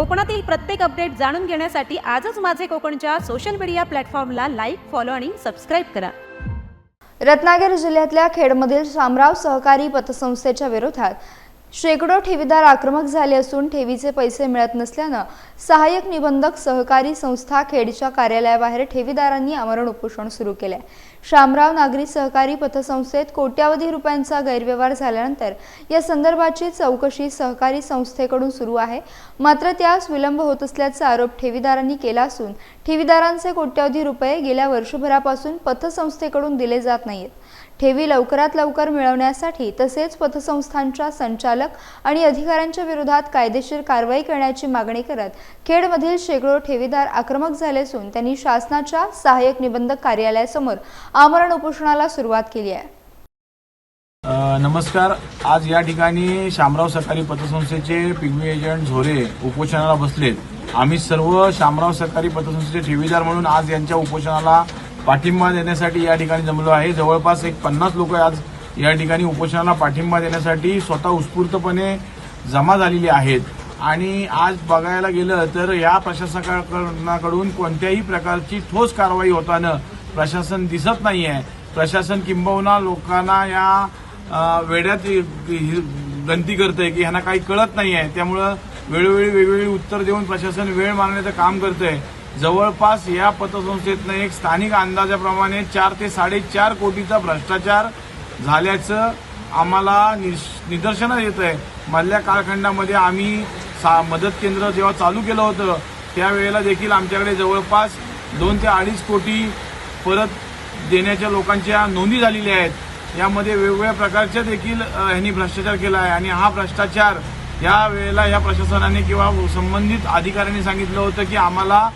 कोकणातील प्रत्येक अपडेट जाणून घेण्यासाठी आजच माझे कोकणच्या सोशल मीडिया प्लॅटफॉर्मला लाईक फॉलो आणि सबस्क्राईब करा. रत्नागिरी जिल्ह्यातल्या खेडमधील शामराव सहकारी पतसंस्थेच्या विरोधात शेकडो ठेवीदार आक्रमक झाले असून ठेवीचे पैसे मिळत नसल्यानं सहाय्यक निबंधक सहकारी संस्था खेडच्या कार्यालयाबाहेर ठेवीदारांनी आमरण उपोषण सुरू केले शामराव नागरी सहकारी पतसंस्थेत कोट्यावधी रुपयांचा गैरव्यवहार झाल्यानंतर या संदर्भाची चौकशी सहकारी संस्थेकडून सुरू आहे. मात्र त्यास विलंब होत असल्याचा आरोप ठेवीदारांनी केला असून ठेवीदारांचे कोट्यावधी रुपये गेल्या वर्षभरापासून पतसंस्थेकडून दिले जात नाहीत. ठेवी लवकरात लवकर मिळवण्यासाठी तसेच पतसंस्थांच्या संचालक आणि अधिकाऱ्यांच्या विरोधात कायदेशीर कारवाई करण्याची मागणी करत खेडमधील शेकडो ठेवीदार आक्रमक झाले असून त्यांनी शासनाच्या सहाय्यक निबंधक कार्यालयासमोर आमरण उपोषणाला सुरुवात केली आहे. नमस्कार. आज या ठिकाणी शामराव सहकारी पतसंस्थेचे पिगमी एजंट झोरे उपोषणाला बसलेत. आम्ही सर्व शामराव सहकारी पतसंस्थेचे ठेवीदार म्हणून आज यांच्या उपोषणाला पाठिंबा देण्यासाठी या ठिकाणी जमलो आहे. जवळपास एक पन्नास लोक आज या ठिकाणी उपोषणाला पाठिंबा देण्यासाठी स्वतः उत्स्फूर्तपणे जमा झालेली आहेत. आणि आज बघायला गेलं तर या प्रशासकाकडून कोणत्याही प्रकारची ठोस कारवाई होताना प्रशासन दिसत नाही आहे प्रशासन किंबहुना लोकांना या वेड्यात गंती गंती करतंय की ह्यांना काही कळत नाही आहे त्यामुळं वेळोवेळी वेगवेगळी उत्तर देऊन प्रशासन वेळ मारण्याचं काम करतंय. जवळपास या पतसंस्थेतनं एक स्थानिक अंदाजाप्रमाणे चार ते साडेचार कोटीचा भ्रष्टाचार झाल्याचं आम्हाला निश- निदर्शनास येत आहे मधल्या कालखंडामध्ये आम्ही सा मदत केंद्र जेव्हा चालू केलं होतं त्यावेळेला देखील आमच्याकडे जवळपास दोन ते अडीच कोटी परत देण्याच्या लोकांच्या नोंदी झालेल्या आहेत. यामध्ये वेगवेगळ्या प्रकारच्या देखील ह्यांनी भ्रष्टाचार केला आहे. आणि हा भ्रष्टाचार या वेळेला या प्रशासनाने किंवा संबंधित अधिकाऱ्यांनी सांगितलं होतं की आम्हाला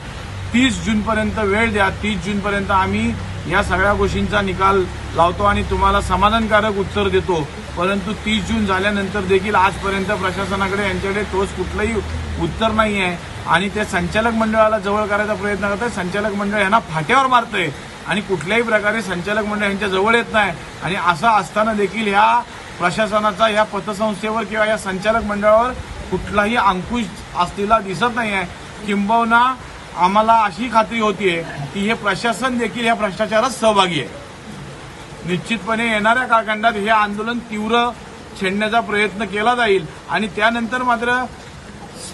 तीस जूनपर्यंत वेळ द्या. तीस जूनपर्यंत आम्ही या सगळ्या गोष्टींचा निकाल लावतो आणि तुम्हाला समाधानकारक उत्तर देतो. परंतु तीस जून झाल्यानंतर देखील आजपर्यंत प्रशासनाकडे यांच्याकडे ठोस कुठलंही उत्तर नाही आहे आणि ते संचालक मंडळाला जवळ करायचा प्रयत्न करत आहे संचालक मंडळ यांना फाट्यावर मारतंय. आणि कुठल्याही प्रकारे संचालक मंडळ यांच्या जवळ येत नाही. आणि असं असताना देखील ह्या प्रशासनाचा या पतसंस्थेवर किंवा या संचालक मंडळावर कुठलाही अंकुश असलेला दिसत नाही आहे किंबहुना आम्हाला अशी खात्री होतीये की हे प्रशासन देखील या भ्रष्टाचारात सहभागी आहे. निश्चितपणे येणाऱ्या काळखंडात हे आंदोलन तीव्र छेडण्याचा प्रयत्न केला जाईल. आणि त्यानंतर मात्र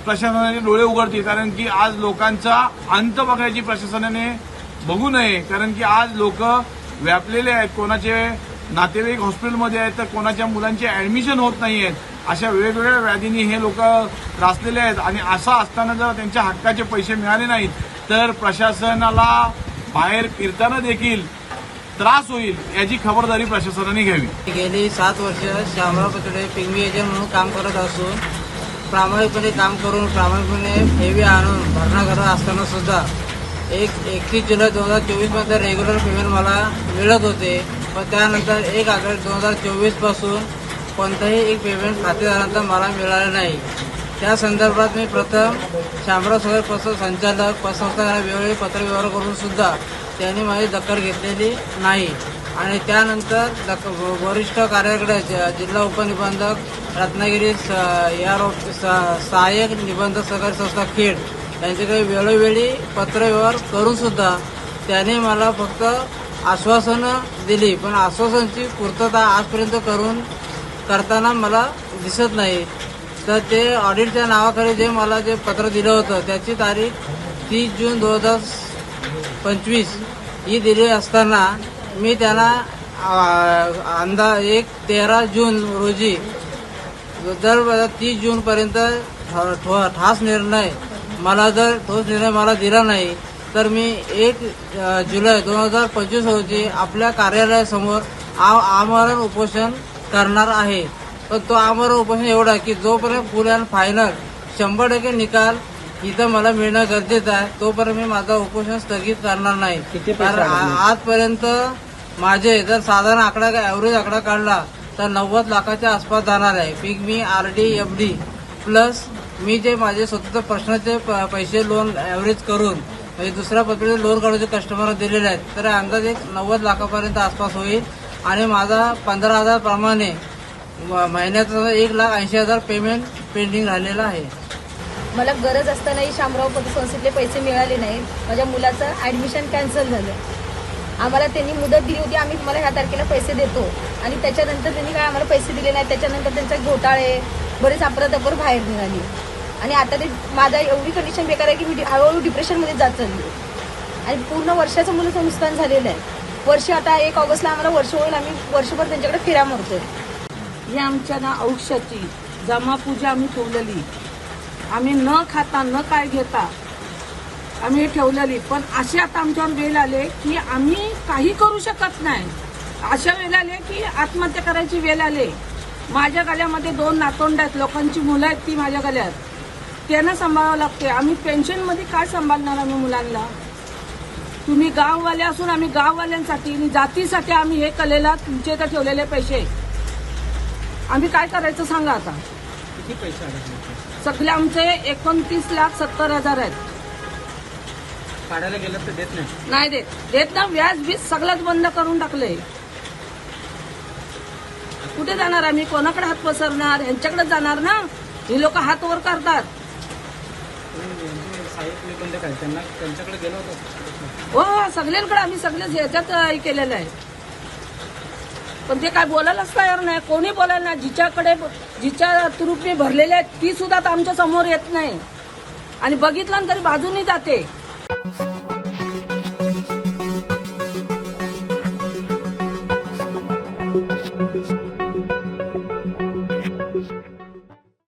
प्रशासनाचे डोळे उघडतील कारण की आज लोकांचा अंत बघण्याची प्रशासनाने बघू नये कारण की आज लोक व्यापलेले आहेत. कोणाचे नातेवाईक हॉस्पिटलमध्ये आहेत तर कोणाच्या मुलांचे ऍडमिशन होत नाही आहेत. अशा वेगवेगळ्या व्याधींनी हे लोक त्रासलेले आहेत. आणि असं असताना जर त्यांच्या हक्काचे पैसे मिळाले नाहीत तर प्रशासनाला बाहेर फिरताना देखील त्रास होईल याची खबरदारी प्रशासनाने घ्यावी. गेली सात वर्ष श्यामराव पतडे पिंगवी एजंट म्हणून काम करत असून प्रामाणिकपणे काम करून प्रामाणिकपणे ठेवी आणून भरणा करत असताना सुद्धा एक एकतीस जुलै दोन हजार चोवीसमध्ये रेग्युलर पेमेंट मला मिळत होते. पण त्यानंतर एक ऑगस्ट दोन हजार चोवीसपासून कोणतंही एक पेमेंट खातेदारांचा मला मिळालं नाही. त्या संदर्भात मी प्रथम शामराव सगळे पस संचालक पतसंस्थांना वेळोवेळी पत्रव्यवहार करून सुद्धा त्यांनी माझी दखल घेतलेली नाही. आणि त्यानंतर दक वरिष्ठ कार्याकडे जिल्हा उपनिबंधक रत्नागिरी स या रो सहाय्यक निबंधक सहकारी संस्था खेड त्यांच्याकडे वेळोवेळी पत्रव्यवहार करून सुद्धा त्याने मला फक्त आश्वासनं दिली. पण आश्वासनची पूर्तता आजपर्यंत करून करताना मला दिसत नाही. तर ते ऑडिटच्या नावाखाली जे मला जे पत्र दिलं होतं त्याची तारीख तीस जून दोन हजार पंचवीस ही दिली असताना मी त्यांना अंदा एक तेरा जून रोजी दर तीस जूनपर्यंत ठो- ठास निर्णय मला जर ठोस निर्णय मला दिला नाही तर मी एक जुलै दोन हजार पंचवीस रोजी आपल्या कार्यालयासमोर आ- आमरण उपोषण करणार आहे. पण तो आमरण उपोषण एवढा की जोपर्यंत फुल अँड फायनल शंभर टक्के निकाल इथं मला मिळणं गरजेचं आहे तोपर्यंत मी माझं उपोषण स्थगित करणार नाही. कारण आजपर्यंत माझे जर साधारण आकडा ॲव्हरेज आकडा काढला तर नव्वद लाखाच्या आसपास जाणार आहे. पीक मी R D F D plus मी जे माझे स्वतःचे प्रश्नाचे प- पैसे लोन ॲव्हरेज करून म्हणजे दुसऱ्या पद्धतीने लोन काढून कस्टमर दिलेले आहेत तर अंदाज एक नव्वद लाखापर्यंत आसपास होईल. आणि माझा पंधरा हजार प्रमाणे म- महिन्याचा एक लाख ऐंशी हजार पेमेंट पेंडिंग राहिलेलं आहे. मला गरज असतानाही शामराव पतसंस्थेतले पैसे मिळाले नाहीत. माझ्या मुलाचं ॲडमिशन कॅन्सल झालं. आम्हाला त्यांनी मुदत दिली होती आम्ही तुम्हाला ह्या तारखेला पैसे देतो. आणि त्याच्यानंतर त्यांनी काय आम्हाला पैसे दिले नाही त्याच्यानंतर त्यांचा घोटाळे बरेच अपराधपर बाहेर निघाली. आणि आता ते माझा एवढी कंडिशन बेकार आहे की मी डि- हळूहळू डिप्रेशनमध्ये जात चालली आणि पूर्ण वर्षाचं मुलाचं नुकसान झालेलं आहे. वर्ष आता एक ऑगस्टला आम्हाला वर्ष होईल आम्ही वर्षभर त्यांच्याकडे फिरा मारतोय. ही आमच्या ना औषधाची जमापूजा आम्ही ठेवलेली. आम्ही न खाता न काय घेता आम्ही ठेवलेली. पण असे आता आमच्यावर वेळ आले की आम्ही काही करू शकत नाही. अशा वेळ आले की आत्महत्या करायची वेळ आले. माझ्या गळ्यामध्ये दोन नातोंड आहेत. लोकांची मुलं आहेत ती माझ्या गळ्यात. त्यांना सांभाळावं लागते आम्ही पेन्शनमध्ये काय सांभाळणार आम्ही मुलांना? तुम्ही गाववाले असून आम्ही गाववाल्यांसाठी आणि जातीसाठी आम्ही हे कलेला तुमच्या इथं ठेवलेले पैसे. आम्ही काय करायचं सांगा आता? किती पैसे अडकले सगळे आमचे एकोणतीस लाख सत्तर हजार आहेत. काढायला गेलं तर देत नाही. नाही देत. देत ना व्याज बीज सगळंच बंद करून टाकले कुठे जाणार आम्ही? कोणाकडे हात पसरणार? यांच्याकडे जाणार ना? ही लोक हात वर करतात. हो हो, सगळ्यांकडे आम्ही सगळेच ह्याच्यात हे केलेलं आहे. पण ते काय बोलायलाच तयार नाही. कोणी बोलायला नाही. जिच्याकडे जिच्या तुरुपी भरलेल्या आहेत ती सुद्धा आमच्यासमोर येत नाही. आणि बघितलं तरी बाजूनी जाते.